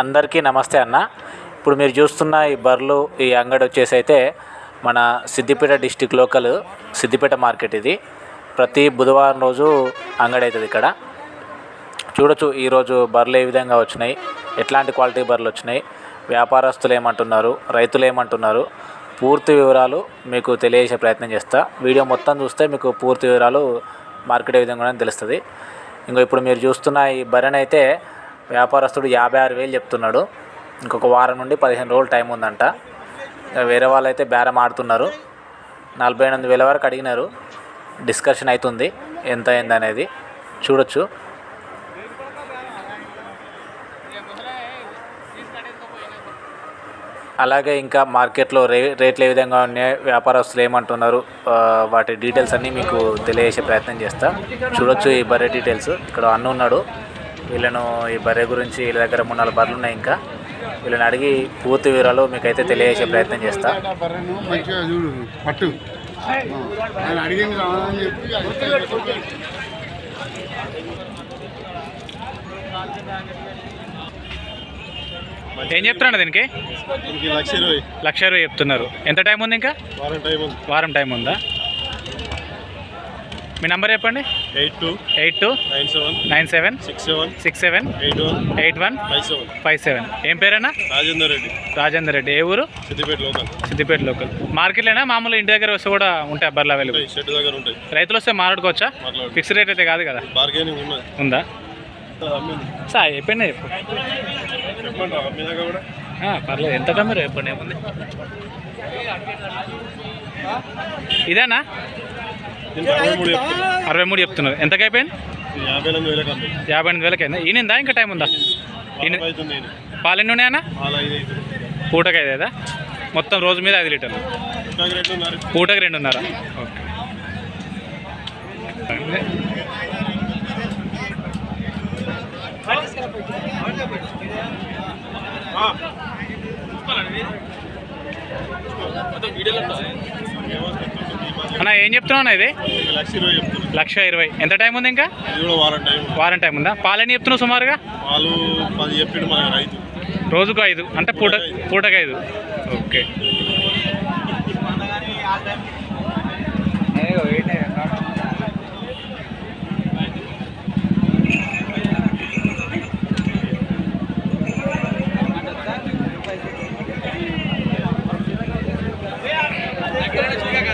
అందరికీ నమస్తే అన్న. ఇప్పుడు మీరు చూస్తున్న ఈ బర్రెలు ఈ అంగడి వచ్చేసి అయితే మన Siddipet district local Siddipet market ఇది. ప్రతి బుధవారం రోజు అంగడి అవుతుంది ఇక్కడ. చూడొచ్చు ఈరోజు బర్రెలు ఏ విధంగా వచ్చినాయి ఎట్లాంటి క్వాలిటీ బర్రెలు వచ్చినాయి వ్యాపారస్తులు ఏమంటున్నారు రైతులు ఏమంటున్నారు పూర్తి వివరాలు మీకు తెలియజేసే ప్రయత్నం చేస్తా. వీడియో మొత్తం చూస్తే మీకు పూర్తి వివరాలు మార్కెట్ ఏ విధంగా తెలుస్తుంది. ఇంకో ఇప్పుడు మీరు చూస్తున్న ఈ బర్రెనైతే అయితే వ్యాపారస్తుడు యాభై ఆరు వేలు చెప్తున్నాడు. ఇంకొక వారం నుండి పదిహేను రోజులు టైం ఉందంట. వేరే వాళ్ళు అయితే బేరం ఆడుతున్నారు. నలభై ఎనిమిది వేల వరకు అడిగినారు. డిస్కషన్ అవుతుంది ఎంత అయింది అనేది. చూడొచ్చు. అలాగే ఇంకా మార్కెట్లో రే రేట్లు ఏ విధంగా ఉన్నాయి? వ్యాపారస్తులు ఏమంటున్నారు? వాటి డీటెయిల్స్ అన్నీ మీకు తెలియజేసే ప్రయత్నం చేస్తా. చూడొచ్చు ఈ బర్రె డీటెయిల్స్. ఇక్కడ అన్న ఉన్నాడు. వీళ్ళను ఈ బర్రె గురించి వీళ్ళ దగ్గర మూడు నాలుగు బర్రెలు ఉన్నాయి ఇంకా. వీళ్ళని అడిగి పూర్తి వివరాలు మీకైతే తెలియజేసే ప్రయత్నం చేస్తా. ఏం చెప్తున్నాడు దీనికి లక్ష ఇరవై. లక్ష ఇరవై చెప్తున్నారు. ఎంత టైం ఉంది ఇంకా? వారం టైం ఉంది. వారం టైం ఉందా? మీ నంబర్ చెప్పండి. Eight two eight two nine seven nine seven six seven six seven eight one eight one five seven five seven. ఏం పేరేనా రాజేందర్ రెడ్డి. రాజేందర్ రెడ్డి. ఏ ఊరు? సిద్దిపేట లోకల్. సిద్దిపేట లోకల్. మార్కెట్లోనా? మామూలు ఇంటి దగ్గర వస్తే కూడా ఉంటాయి బర్రెలు అవైలబుల్ షెడ్ దగ్గర ఉంటాయి. రైతులు వస్తే మాట్లాడుకోవచ్చా? మాట్లాడు. ఫిక్స్ రేట్ అయితే కాదు కదా? బార్గెనింగ్ ఉందా? సార్ చెప్పండి చెప్పు. పర్లేదు. ఎంత కమ్మిరు చెప్పండి ఏముంది ఇదేనా? అరవై మూడు చెప్తున్నారు. ఎంతకు అయిపోయింది యాభై ఎనిమిది వేలకు అయిందా? ఈయనిందా ఇంకా టైం ఉందా? పాల ఎన్ని ఉన్నాయన్నా పూటకి ఐదేదా మొత్తం రోజు మీద ఐదు లీటర్లు. పూటకి రెండున్నర. ఓకే. అన్న ఏం చెప్తున్నావు అన్న ఇది? లక్ష ఇరవై ఎంత టైం ఉంది ఇంకా? వారం టైం. ఉంది. వారం టైం ఉందా? పాలు ఎన్ని చెప్తున్నావు సుమారుగా? రోజుకు ఐదు. అంటే పూట పూటకి ఐదు ఓకే.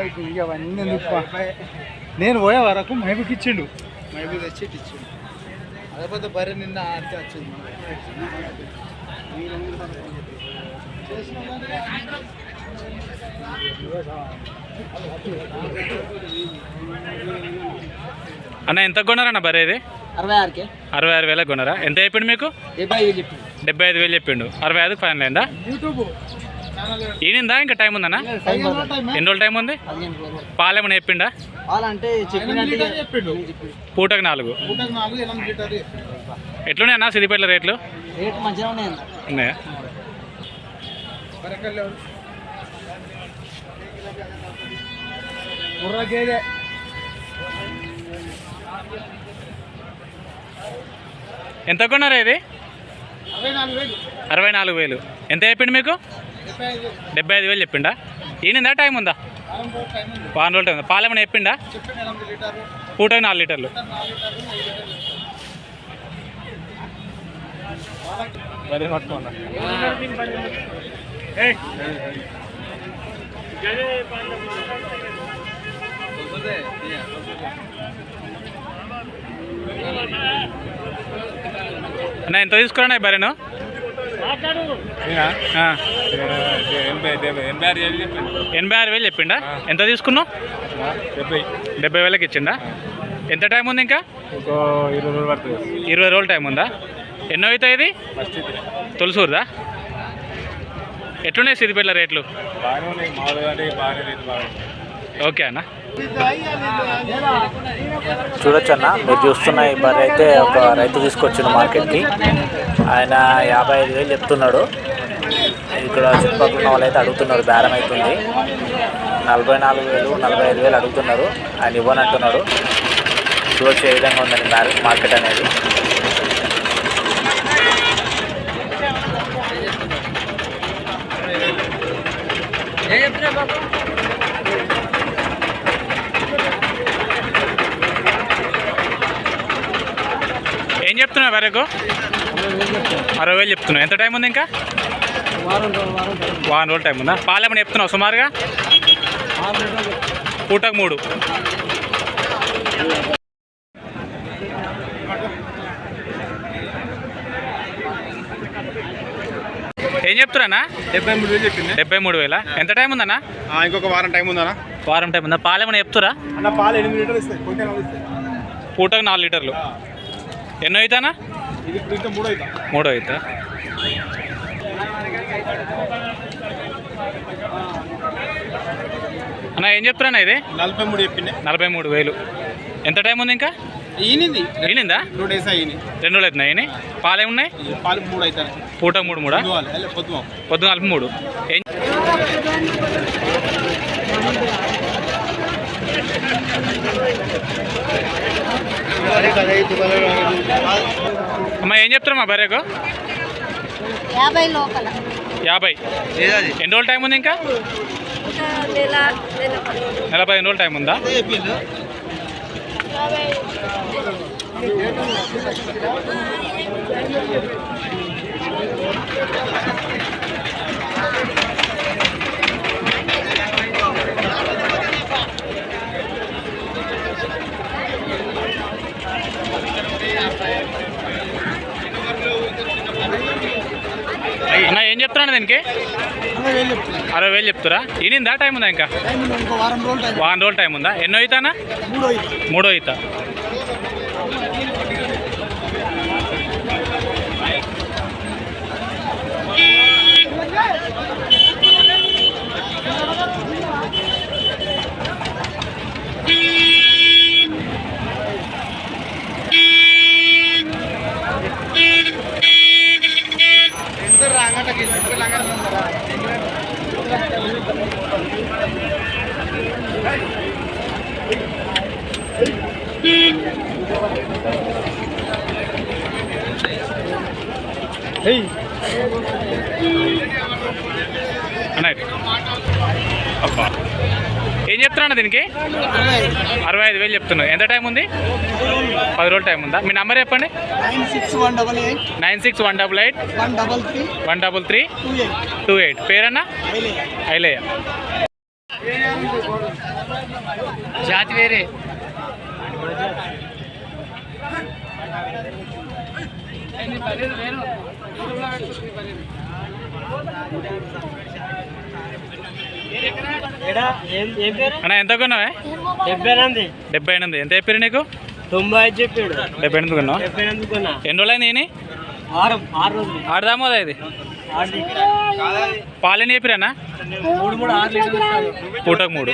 టైం ఉందా నేను పోయే వరకు మైబుకి ఇచ్చిండు. మైబు తెచ్చి ఇచ్చిండు అదే బర్రె నిన్న వచ్చింది. అన్న ఎంత కొన్నారన్న బరే ఇది? అరవై ఆరుకే. అరవై ఆరు వేలకు కొన్నారా? ఎంత చెప్పిండు మీకు? డెబ్బై ఐదు చెప్పిండు. డెబ్బై ఐదు వేలు చెప్పిండు. అరవై ఐదుకి ఫైనల్ అయిందా? యూట్యూబ్. ఈనిందా ఇంకా టైం ఉందన్న? ఎన్ని రోజులు టైం? ఉంది? పదిహేను రోజులు. పాలేమని చెప్పిండా? పూటకు నాలుగు. ఎట్లున్నాయి అన్న సిద్దిపేటల రేట్లు? ఉన్నాయి ఎంత కొన్నారా ఇది? అరవై నాలుగు వేలు. అరవై నాలుగు వేలు. ఎంత చెప్పిండు మీకు? డెబ్బై ఐదు వేలు చెప్పిండా? ఈనిందా? టైం ఉందా? వారం రోజులు టైం ఉంది? వారం పాలేమని చెప్పిండా? పూటకు నాలుగు లీటర్లు. లీటర్లు అన్న ఎంత తీసుకురా బరేను ఎనభై ఆరు వేలు చెప్పిండా. ఎంత తీసుకున్నావు? డెబ్బై. డెబ్బై వేలకి ఇచ్చిండా? ఎంత టైం ఉంది ఇంకా? ఇరవై రోజులు పడుతుంది. ఇరవై రోజులు టైం ఉందా? ఎన్నో అవుతాయి ఇది? తొలసూరుదా? ఎట్లున్నాయి సిద్దిపేటలో రేట్లు? ఓకే అన్న. చూడొచ్చు అన్న మీరు చూస్తున్న ఈ బర్రె అయితే ఒక రైతు తీసుకొచ్చిన మార్కెట్కి. ఆయన యాభై ఐదు వేలు చెప్తున్నాడు. ఇక్కడ చుట్టుపక్కల ఉన్న వాళ్ళు అయితే అడుగుతున్నారు బేరం అవుతుంది నలభై నాలుగు వేలు నలభై ఐదు వేలు అడుగుతున్నారు. ఆయన ఇవ్వనంటున్నాడు. చూడొచ్చు ఏ విధంగా ఉందండి మార్- మార్కెట్ అనేది. ఏం చెప్తున్నావు వరకు? అరవై వేలు చెప్తున్నావు. ఎంత టైం ఉంది ఇంకా? వారం రోజులు టైం ఉందా? పాలేమని చెప్తున్నావు సుమారుగా? పూటకు మూడు. ఏం చెప్తున్నానా? డెబ్బై మూడు వేలు చెప్పింది. డెబ్బై మూడు వేల? ఎంత టైం ఉందన్నా? ఇంకొక వారం టైం ఉందన్నా. వారం టైం ఉందా? పాలేమని చెప్తురా? అన్న పాలు ఎనిమిది లీటర్లు ఇస్తాయి. పూటకు నాలుగు లీటర్లు. ఎన్నో అవుతానా మూడు అవుతా అన్న ఏం చెప్తున్నా ఇది? నలభై మూడు చెప్పింది నలభై మూడు వేలు. ఎంత టైం ఉంది ఇంకా? ఈయనది ఈనిందా? టూ డేస్ అయ్యింది రెండు రోజులు అవుతున్నాయి. ఈయన పాలు ఏమున్నాయి? పాలు మూడు అవుతాయి పూట మూడు మూడా? పొద్దువాలి పొద్దు పొద్దున నలభై మూడు. ఏం అమ్మ ఏం చెప్తారమ్మా బర్రెకు యాభై లోపల. యాభై. ఎన్ని రోజులు టైం ఉంది ఇంకా? నెల నెల పది. నెల పదిహేను రోజులు టైం ఉందా? యాభై అన్న ఏం చెప్తున్నాను దీనికి? అరవై వేలు చెప్తారా? ఈనిందా టైం ఉందా ఇంకా? వారం రోజులు టైం. ఉందా? ఎన్నో అవుతానా. మూడో అవుతా అబ్బా. ఏం చెప్తున్నా దీనికి? అరవై ఐదు వేలు చెప్తున్నావు ఎంత టైం ఉంది? పది రోజులు టైం ఉందా? మీ నెంబర్ చెప్పండి. Nine six one double eight. Nine six one double eight. One double three. One double three. Two eight. Two eight. పేరన్నా? ఐలేయ జాతి వేరే. అన్న ఎంత కొన్నావే? డెబ్బై ఎనిమిది. డెబ్బై ఎనిమిది. ఎంత చెప్పారు నీకు? తొంభై ఐదు చెప్పాడు డెబ్బై ఎనిమిది కొన్నావు? డెబ్బై ఎనిమిది కొన్నా. ఎన్ని రోజులు అయింది వారం ఆరు రోజులు. ఆడదామోదా ఇది? ఆరు పాలు ఎన్ని చెప్పిరన్నా మూడు మూడు ఆరు లీటర్లు ఇస్తాడు. పూటకు మూడు.